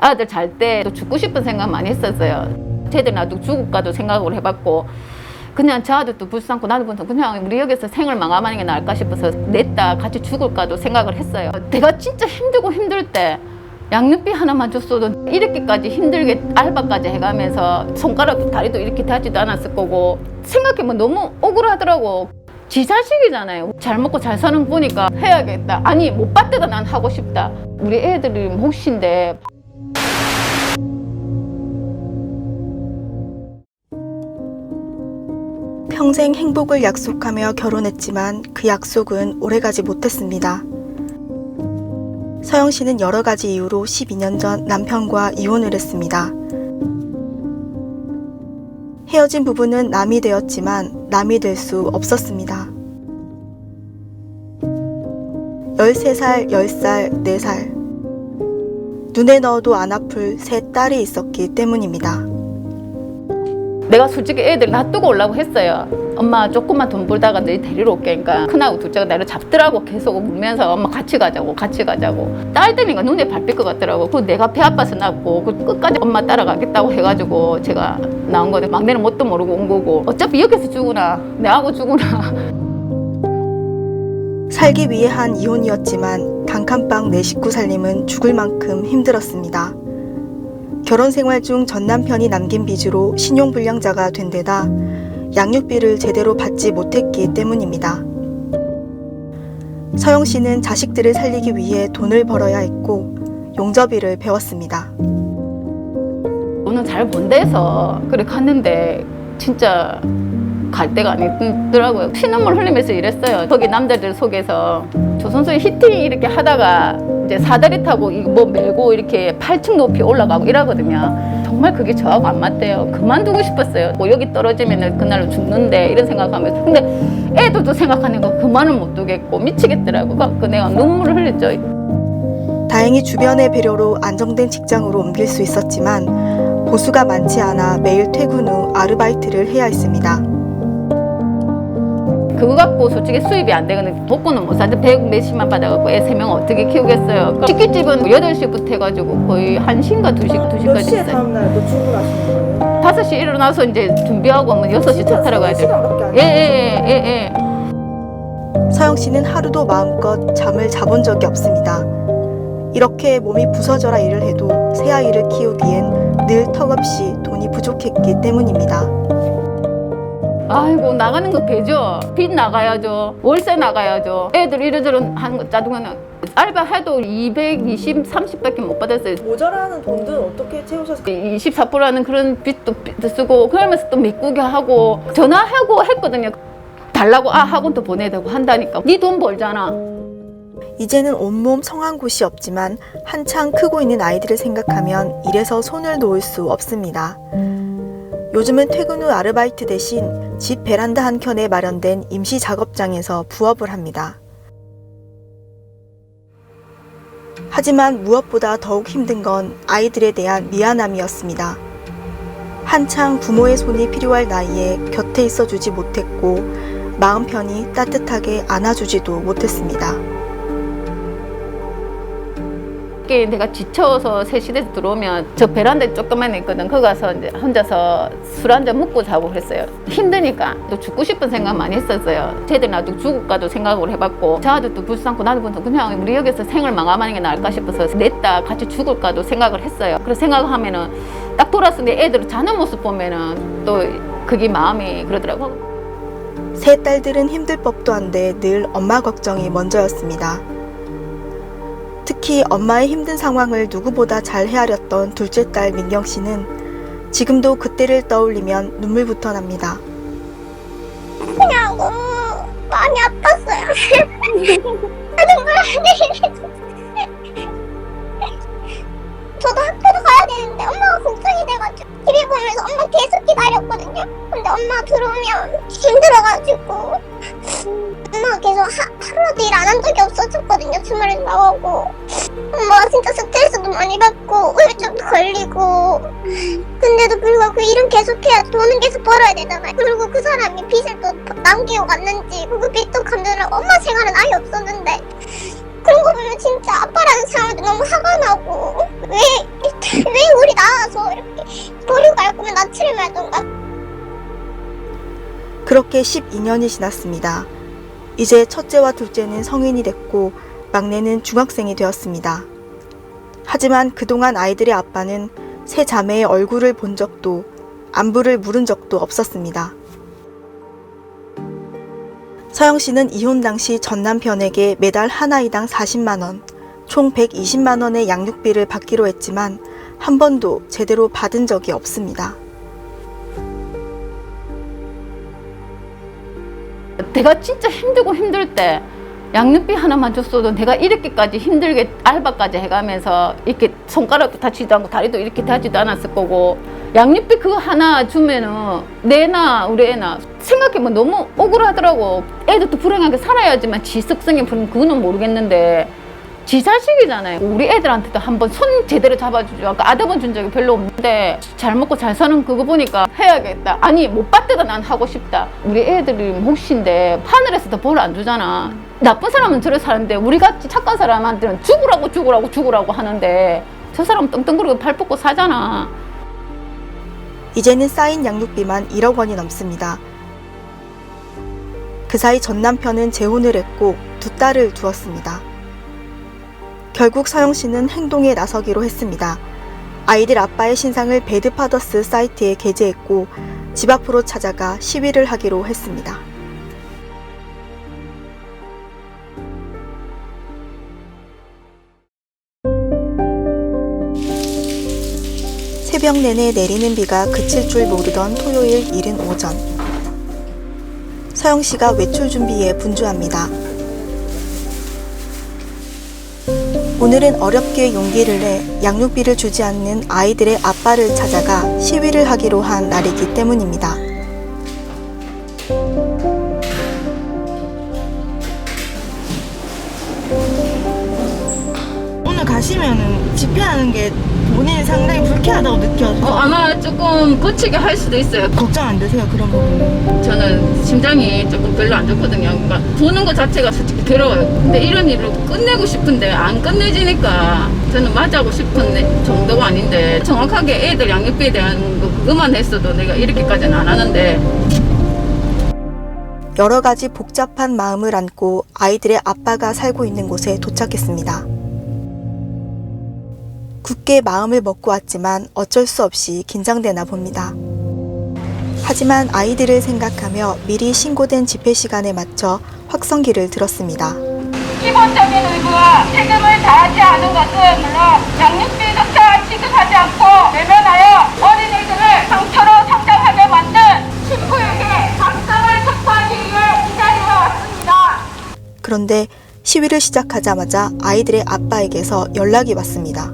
아들 잘 때 또 죽고 싶은 생각 많이 했었어요. 쟤들 나도 죽을까도 생각을 해봤고 그냥 저 아들도 불쌍고 나도 불쌍고 그냥 우리 여기서 생을 망하는 게 나을까 싶어서 냈다 같이 죽을까도 생각을 했어요. 내가 진짜 힘들고 힘들 때 양육비 하나만 줬어도 이렇게까지 힘들게 알바까지 해가면서 손가락 다리도 이렇게 닿지도 않았을 거고 생각해보면 너무 억울하더라고. 지 자식이잖아요. 잘 먹고 잘 사는 거 보니까 해야겠다. 아니 못 봤대도 난 하고 싶다. 우리 애들이 몫인데 평생 행복을 약속하며 결혼했지만 그 약속은 오래가지 못했습니다. 서영 씨는 여러 가지 이유로 12년 전 남편과 이혼을 했습니다. 헤어진 부부는 남이 되었지만 남이 될 수 없었습니다. 13살, 10살, 4살. 눈에 넣어도 안 아플 세 딸이 있었기 때문입니다. 내가 솔직히 애들 놔두고 오려고 했어요. 엄마 조금만 돈 벌다가 내 데리러 올게. 그러니까 큰하고 둘째가 나를 잡더라고. 계속 울면서 엄마 같이 가자고 같이 가자고. 딸 되니까 눈에 밟힐 것 같더라고. 그 내가 배 아파서 낳고 그 끝까지 엄마 따라가겠다고 해가지고 제가 나온 거데 막내는 뭣도 모르고 온 거고 어차피 여기서 죽으나 내하고 죽으나 살기 위해 한 이혼이었지만 단칸방 내 식구 살림은 죽을 만큼 힘들었습니다. 결혼 생활 중 전 남편이 남긴 빚으로 신용불량자가 된 데다 양육비를 제대로 받지 못했기 때문입니다. 서영 씨는 자식들을 살리기 위해 돈을 벌어야 했고 용접일을 배웠습니다. 오늘 잘 본데서 그래 갔는데 진짜 갈 데가 아니더라고요. 피눈물 흘리면서 일했어요. 거기 남자들 속에서 조선소에 히팅 이렇게 하다가 이제 사다리 타고 이거 뭐 메고 이렇게 8층 높이 올라가고 이러거든요. 정말 그게 저하고 안 맞대요. 그만두고 싶었어요. 뭐 여기 떨어지면 그날로 죽는데 이런 생각하면서. 근데 애들도 생각하니까 그만은 못 두겠고 미치겠더라고. 그 내가 눈물을 흘렸죠. 다행히 주변의 배려로 안정된 직장으로 옮길 수 있었지만 보수가 많지 않아 매일 퇴근 후 아르바이트를 해야 했습니다. 그거 갖고 솔직히 수입이 안 되거든. 복구는 못 사는데 100 몇십만 받아갖고 애 세 명 어떻게 키우겠어요. 치킨집은 8시부터 해가지고 거의 1시인가 2시, 2시까지 있어요. 다음날 또 출근하시는 거예요? 5시 일어나서 이제 준비하고 뭐 6시 차 타러 가야 돼요. 시간밖에 안 예, 예, 예, 예, 예. 서영 씨는 하루도 마음껏 잠을 자본 적이 없습니다. 이렇게 몸이 부서져라 일을 해도 새 아이를 키우기엔 늘 턱없이 돈이 부족했기 때문입니다. 아이고, 나가는 거 배죠. 빚 나가야죠. 월세 나가야죠. 애들 이러저런 하는 거 짜증나는 알바 해도 220, 30밖에 못 받았어요. 모자라는 돈들 어떻게 채우셨어요? 24%라는 그런 빚도 쓰고 그러면서 또 메꾸게 하고 전화하고 했거든요. 달라고 아 학원도 보내야 되고 한다니까. 네 돈 벌잖아. 이제는 온몸 성한 곳이 없지만 한창 크고 있는 아이들을 생각하면 일에서 손을 놓을 수 없습니다. 요즘은 퇴근 후 아르바이트 대신 집 베란다 한켠에 마련된 임시 작업장에서 부업을 합니다. 하지만 무엇보다 더욱 힘든 건 아이들에 대한 미안함이었습니다. 한창 부모의 손이 필요할 나이에 곁에 있어 주지 못했고 마음 편히 따뜻하게 안아주지도 못했습니다. 이렇게 내가 지쳐서 세시대에서 들어오면 저 베란다에 조그만 애 있거든. 거기 가서 이제 혼자서 술 한 잔 먹고 자고 그랬어요. 힘드니까 또 죽고 싶은 생각 많이 했었어요. 쟤들 나도 죽을까도 생각을 해봤고 저 아들도 불쌍고 나도 그냥 우리 여기서 생을 망하는 게 나을까 싶어서 냈다 같이 죽을까도 생각을 했어요. 그래서 생각하면은 딱 돌아서 내 애들 자는 모습 보면은 또 그게 마음이 그러더라고. 세 딸들은 힘들 법도 한데 늘 엄마 걱정이 먼저였습니다. 특히 엄마의 힘든 상황을 누구보다 잘 헤아렸던 둘째 딸 민경 씨는 지금도 그때를 떠올리면 눈물부터 납니다. 그냥 너무 많이 아팠어요. 하는 저도 학교도 가야 되는데 엄마가 걱정이 돼가지고 TV 보면서 엄마 계속 기다렸거든요. 근데 엄마 들어오면 힘들어가지고 엄마 계속 하, 하루라도 일 안 한 적이 없어졌거든요. 주말에 나가고. 엄마 진짜 스트레스도 많이 받고 우울증도 걸리고. 근데도 불구하고 그 일은 계속해야 돈은 계속 벌어야 되잖아요. 그리고 그 사람이 빚을 또 남기고 갔는지 그 빚도 감느라 엄마 생활은 아예 없었는데 그런 거 보면 진짜 아빠라는 사람도 너무 화가 나고 왜, 왜 우리 나와서 이렇게 버리고 갈 거면 나 치를 말던가 그렇게 12년이 지났습니다. 이제 첫째와 둘째는 성인이 됐고 막내는 중학생이 되었습니다. 하지만 그동안 아이들의 아빠는 세 자매의 얼굴을 본 적도 안부를 물은 적도 없었습니다. 서영 씨는 이혼 당시 전 남편에게 매달 한 아이당 40만 원, 총 120만 원의 양육비를 받기로 했지만 한 번도 제대로 받은 적이 없습니다. 내가 진짜 힘들고 힘들 때 양육비 하나만 줬어도 내가 이렇게까지 힘들게 알바까지 해가면서 이렇게 손가락도 다치지도 않고 다리도 이렇게 다치지도 않았을 거고 양육비 그거 하나 주면은 내나 우리 애나 생각해보면 너무 억울하더라고. 애들도 불행하게 살아야지만 지 습성이 불은 그거는 모르겠는데 지 자식이잖아요. 우리 애들한테도 한번 손 제대로 잡아주죠. 아까 아드번 준 적이 별로 없는데 잘 먹고 잘 사는 그거 보니까 해야겠다. 아니 못 받대도 난 하고 싶다. 우리 애들이 몫인데 하늘에서도 벌 안 주잖아. 나쁜 사람은 저래 사는데 우리 같이 착한 사람한테는 죽으라고 죽으라고 죽으라고 하는데 저 사람 떵떵거리고 발 뻗고 사잖아. 이제는 쌓인 양육비만 1억 원이 넘습니다. 그 사이 전 남편은 재혼을 했고 두 딸을 두었습니다. 결국 서영 씨는 행동에 나서기로 했습니다. 아이들 아빠의 신상을 배드파더스 사이트에 게재했고 집 앞으로 찾아가 시위를 하기로 했습니다. 새벽 내내 내리는 비가 그칠 줄 모르던 토요일 이른 오전. 서영 씨가 외출 준비에 분주합니다. 오늘은 어렵게 용기를 내 양육비를 주지 않는 아이들의 아빠를 찾아가 시위를 하기로 한 날이기 때문입니다. 오늘 가시면은 집회하는 게 본인이 상당히 불쾌하다고 느껴서 어, 아마 조금 거치게 할 수도 있어요 걱정 안 되세요 그런 부분? 저는 심장이 조금 별로 안 좋거든요. 그러니까 보는 것 자체가 괴로워요. 근데 이런 일을 끝내고 싶은데 안 끝내지니까 저는 맞아고 싶은 내- 정도가 아닌데 정확하게 애들 양육비에 대한 거 그것만 했어도 내가 이렇게까지는 안 하는데 여러 가지 복잡한 마음을 안고 아이들의 아빠가 살고 있는 곳에 도착했습니다. 굳게 마음을 먹고 왔지만 어쩔 수 없이 긴장되나 봅니다. 하지만 아이들을 생각하며 미리 신고된 집회 시간에 맞춰 확성기를 들었습니다. 기본적인 의무와 책임을 다하지 않은 것은 물론 양육비조차 지급하지 않고 외면하여 어린이들을 상처로 성장하게 만든 친구에게 감상을 척하기 위해 이 자리에 왔습니다. 그런데 시위를 시작하자마자 아이들의 아빠에게서 연락이 왔습니다.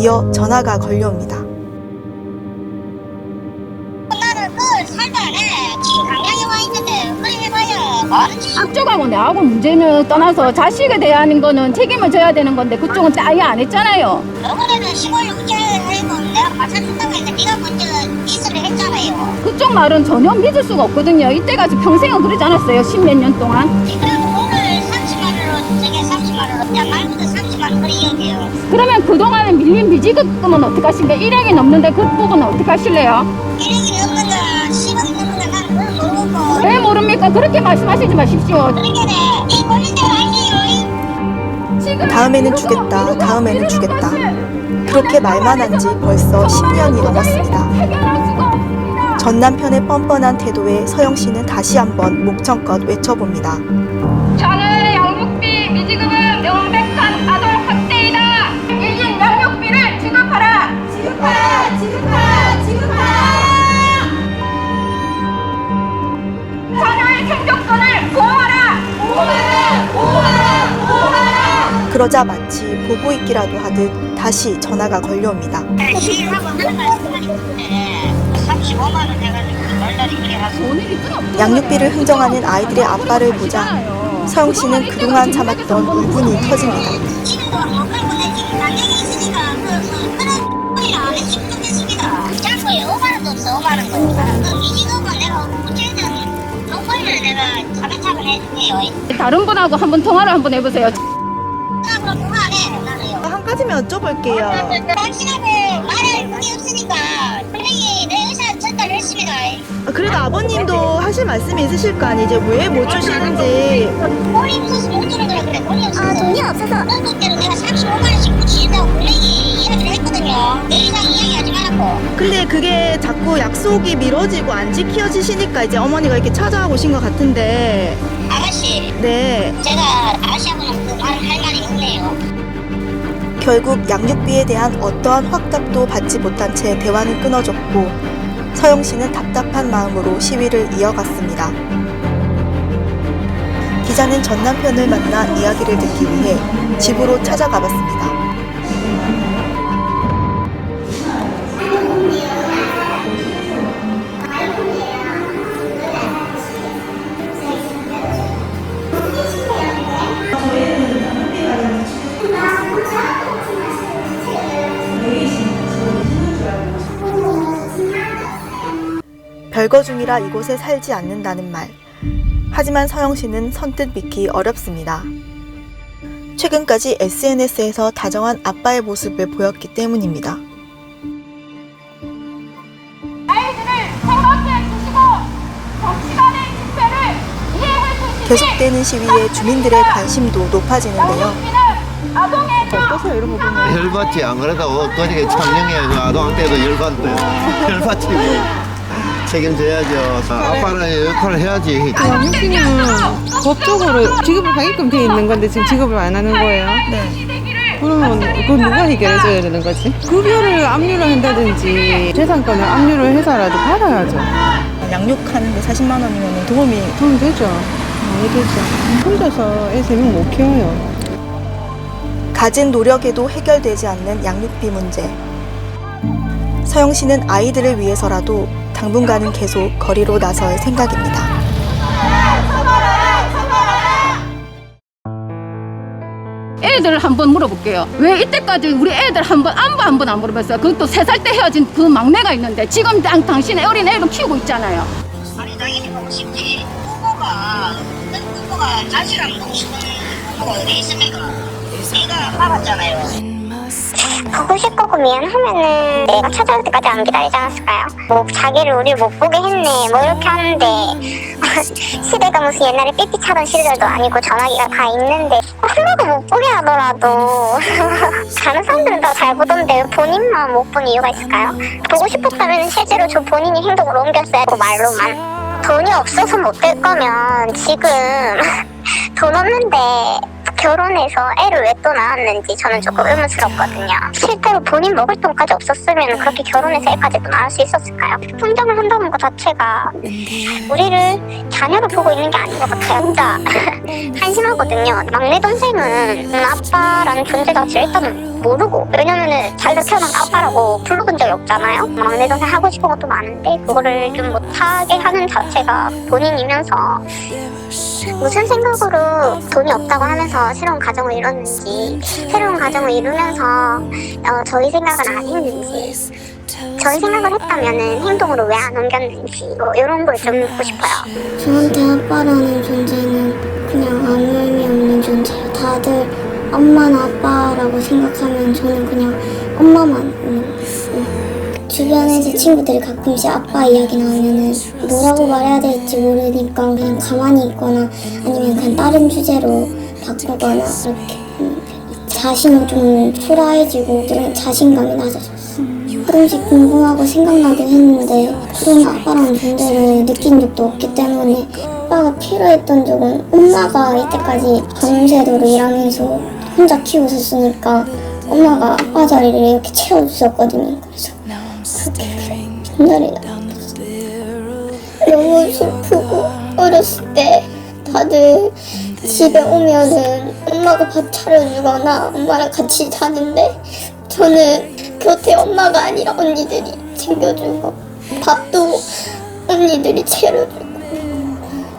이어 전화가 걸려옵니다. 앞쪽하고 내하고 문제는 떠나서 자식에 대한 거는 책임을 져야 되는 건데 그쪽은 아예 안 했잖아요. 저번에는 시골 육제하고 내가 맞춰준다고 했는데 네가 먼저 이수를 했잖아요. 그쪽 말은 전혀 믿을 수가 없거든요. 이때까지 평생은 그러지 않았어요. 십몇 년 동안. 그럼 오늘 30만 원으로 저게 30만 원으로 야 말부터 30만 원 그래 이야기해요. 그러면 그동안에 밀린 미지급금은 어떻게 하신게 1억이 넘는데 그 부분은 어떻게 하실래요? 1억이 넘 모릅니까? 그렇게 말씀하시지 마십시오. 다음에는 주겠다, 다음에는 주겠다. 그렇게 말만 한 지 벌써 10년이 넘었습니다. 전 남편의 뻔뻔한 태도에 서영 씨는 다시 한번 목청껏 외쳐봅니다. 그러자 마치 보고 있기라도 하듯 다시 전화가 걸려옵니다. 시위하고 하는 말씀만 있는데 35만 원 해가지고 얼른 이렇게 하고 오늘이 끊어. 양육비를 흥정하는 아이들의 아빠를 보자 서영 씨는 그동안 참았던 울분이 터집니다. 지금도 못 끌고 내지 강령이 있으니까 그그 그런 소리를 안 했으면 좋겠습니다. 자꾸에 5만 원도 없어 5만 원. 그 미지급은 내가 어쨌든 농벌이를 내가 차근차근 해줄게요. 다른 분하고 한번 통화를 한번 해보세요. 하지만 여쭤볼게요. 당신하고 말할 그게 없으니까 분명히 내 의사 전달 했습니다. 아, 그래도 아버님도 하실 말씀이 있으실 거 아니죠? 왜못 주시는지. 돈이 없어서 못 주는 거라 그래. 돈이 없어서. 아, 돈이 없어서. 그때로 내가 35만 원씩 붙이겠다고 분명히 이야기를 했거든요. 내 이상 이야기하지 말라고. 근데 그게 자꾸 약속이 미뤄지고 안 지켜지시니까 이제 어머니가 이렇게 찾아와 오신 것 같은데. 아가씨, 네. 제가 아가씨하고는 결국 양육비에 대한 어떠한 확답도 받지 못한 채 대화는 끊어졌고 서영 씨는 답답한 마음으로 시위를 이어갔습니다. 기자는 전 남편을 만나 이야기를 듣기 위해 집으로 찾아가 봤습니다. 별거 중이라 이곳에 살지 않는다는 말. 하지만 서영 씨는 선뜻 믿기 어렵습니다. 최근까지 SNS에서 다정한 아빠의 모습을 보였기 때문입니다. 계속되는 시위에 주민들의 관심도 높아지는데요. 열받지 안 그래도 그저께 참령에 그 아동학 때도 열받고요 열받지 책임져야죠 아빠는 역할을 해야지 양육비는 법적으로 지급을 하게끔 돼 있는 건데 지금 지급을 안 하는 거예요. 네. 그러면 그건 누가 해결해줘야 되는 거지? 급여를 압류를 한다든지 재산권을 압류를 해서라도 받아야죠. 양육하는데 40만 원이면 도움이 그럼 되죠. 많이 되죠. 혼자서 애 세명 못 키워요. 가진 노력에도 해결되지 않는 양육비 문제. 서영 씨는 아이들을 위해서라도 당분간은 계속 거리로 나설 생각입니다. 애들 한번 물어볼게요. 왜 이때까지 우리 애들 한번 안부 한번 안 물어봤어요? 그것도 세 살 때 헤어진 그 막내가 있는데 지금 당, 당신의 어린 애를 키우고 있잖아요. 아니 당연히 보고 싶지. 부모가 어떤 부모가 자식을 보고 싶은 부모가 어디 있습니까? 내가 살았잖아요. 보고 싶고 미안하면은 내가 찾아올 때까지 안 기다리지 않았을까요? 뭐 자기를 우리 못 보게 했네 뭐 이렇게 하는데 시대가 무슨 옛날에 삐삐 차던 시절도 아니고 전화기가 다 있는데 하나도 못 보게 하더라도 다른 사람들은 다 잘 보던데 왜 본인만 못 본 이유가 있을까요? 보고 싶었다면 실제로 저 본인이 행동을 옮겼어야 하고 말로만 돈이 없어서 못 될 거면 지금 돈 없는데 결혼해서 애를 왜 또 낳았는지 저는 조금 의문스럽거든요. 실제로 본인 먹을 돈까지 없었으면 그렇게 결혼해서 애까지도 낳을 수 있었을까요? 풍정을 한다는 것 자체가 우리를 자녀로 보고 있는 게 아닌 것 같아요. 진짜 한심하거든요. 막내 동생은 아빠라는 존재 자체를 일단은 모르고 왜냐면은 잘도 태어난 아빠라고 불러본 적이 없잖아요. 막내 동생 하고 싶은 것도 많은데 그거를 좀 못하게 하는 자체가 본인이면서 무슨 생각으로 돈이 없다고 하면서 새로운 가정을 이뤘는지 새로운 가정을 이루면서 어, 저희 생각은 안 했는지 저희 생각을 했다면은 행동으로 왜 안 옮겼는지 뭐 이런 걸 좀 묻고 싶어요. 저한테 아빠라는 존재는 그냥 아무 의미 없는 존재예요. 다들 엄마나 아빠라고 생각하면 저는 그냥 엄마만 있는 거예요. 주변에서 친구들이 가끔씩 아빠 이야기 나오면은 뭐라고 말해야 될지 모르니까 그냥 가만히 있거나 아니면 그냥 다른 주제로 바꾸거나 그렇게. 자신이 좀 초라해지고 좀 자신감이 낮아졌어요. 조금씩 궁금하고 생각나긴 했는데 그런 아빠라는 존재를 느낀 적도 없기 때문에 아빠가 필요했던 적은 엄마가 이때까지 밤새도록 일하면서 혼자 키우셨으니까 엄마가 아빠 자리를 이렇게 채워주셨거든요. 그래서 그렇게 전날이 너무 슬프고 어렸을 때 다들 집에 오면은 엄마가 밥 차려주거나 엄마랑 같이 자는데 저는 곁에 엄마가 아니라 언니들이 챙겨주고 밥도 언니들이 차려주고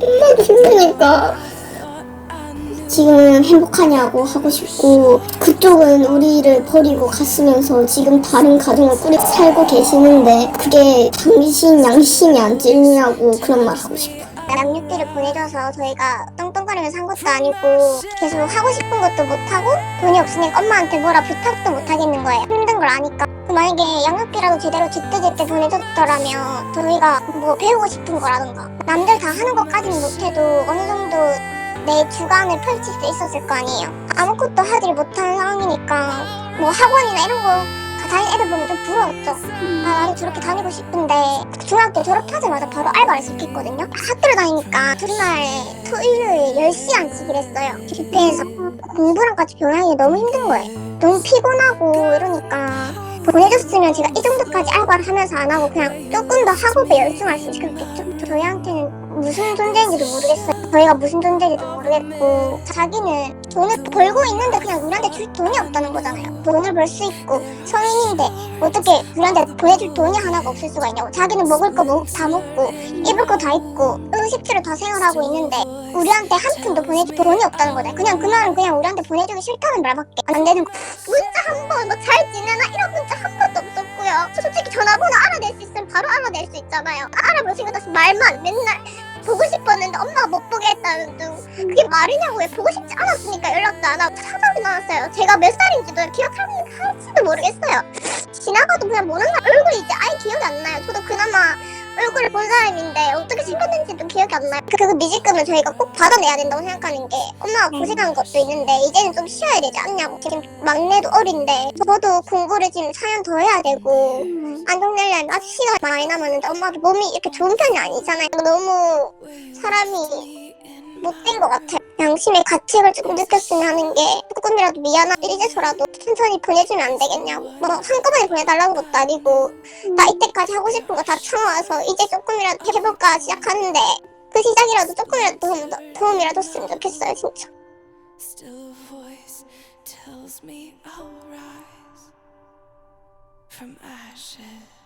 엄마도 힘드니까 지금은 행복하냐고 하고 싶고 그쪽은 우리를 버리고 갔으면서 지금 다른 가정을 꾸리 살고 계시는데 그게 당신 양심이 안 찔리냐고 그런 말 하고 싶어요. 남육비를 보내줘서 저희가 살면서 한 것도 아니고 계속 하고 싶은 것도 못하고 돈이 없으니까 엄마한테 뭐라 부탁도 못 하겠는 거예요. 힘든 걸 아니까. 만약에 양육비라도 제대로 제때제때 보내줬더라면 저희가 뭐 배우고 싶은 거라든가 남들 다 하는 것까지는 못해도 어느 정도 내 주관을 펼칠 수 있었을 거 아니에요. 아무것도 하지 못하는 상황이니까 뭐 학원이나 이런 거 다니는 애들 보면 좀 부러웠죠. 아, 나도 저렇게 다니고 싶은데 중학교 졸업하자마자 바로 알바를 시켰거든요. 학교를 다니니까 첫날 토요일 10시간씩 일했어요. 집회에서 공부랑 같이 병행이 너무 힘든 거예요. 너무 피곤하고 이러니까 보내줬으면 제가 이 정도까지 알바를 하면서 안 하고 그냥 조금 더 학업에 열중할 수 있겠죠. 저희한테는 무슨 존재인지도 모르겠어요. 저희가 무슨 존재인지도 모르겠고 자기는 돈을 벌고 있는데 그냥 우리한테 줄 돈이 없다는 거잖아요. 돈을 벌 수 있고 성인인데 어떻게 우리한테 보내줄 돈이 하나가 없을 수가 있냐고. 자기는 먹을 거 다 먹고 입을 거 다 입고 의식주를 다 생활하고 있는데 우리한테 한 푼도 보내줄 돈이 없다는 거잖아요. 그냥 그 말은 그냥 우리한테 보내주기 싫다는 말밖에 안 되는 거. 문자 한번뭐잘 지내나 이런 문자 한 번 도 없었고요. 솔직히 전화번호 알아낼 수 있으면 바로 알아낼 수 있잖아요. 알아볼 생각 없이 말만 맨날 보고 싶었는데 엄마가 못 보게 했다는 둥. 그게 말이냐고. 왜 보고 싶지 않았으니까 연락도 안 하고 사정이 나왔어요. 제가 몇 살인지도 기억할지도 모르겠어요. 지나가도 그냥 날 얼굴이 이제 아예 기억이 안 나요. 저도 그나마 얼굴을 본 사람인데 어떻게 생겼는지도 기억이 안 나요. 그, 그 미지금을 저희가 꼭 받아내야 된다고 생각하는 게 엄마가 고생한 것도 있는데 이제는 좀 쉬어야 되지 않냐고. 지금 막내도 어린데 저도 공부를 지금 4년 더 해야 되고 안정되려면 아직 시간 많이 남았는데 엄마도 몸이 이렇게 좋은 편이 아니잖아요. 너무 사람이 못된 것 같아요. 양심의 가책을 조금 느꼈으면 하는 게 조금이라도 미안한 이제서라도 천천히 보내주면 안 되겠냐고. 뭐 한꺼번에 보내달라는 것도 아니고 나 이때까지 하고 싶은 거 다 참아와서 이제 조금이라도 해볼까 시작하는데 그 시작이라도 조금이라도 도움, 도움이라도 줬으면 좋겠어요 진짜. From ashes.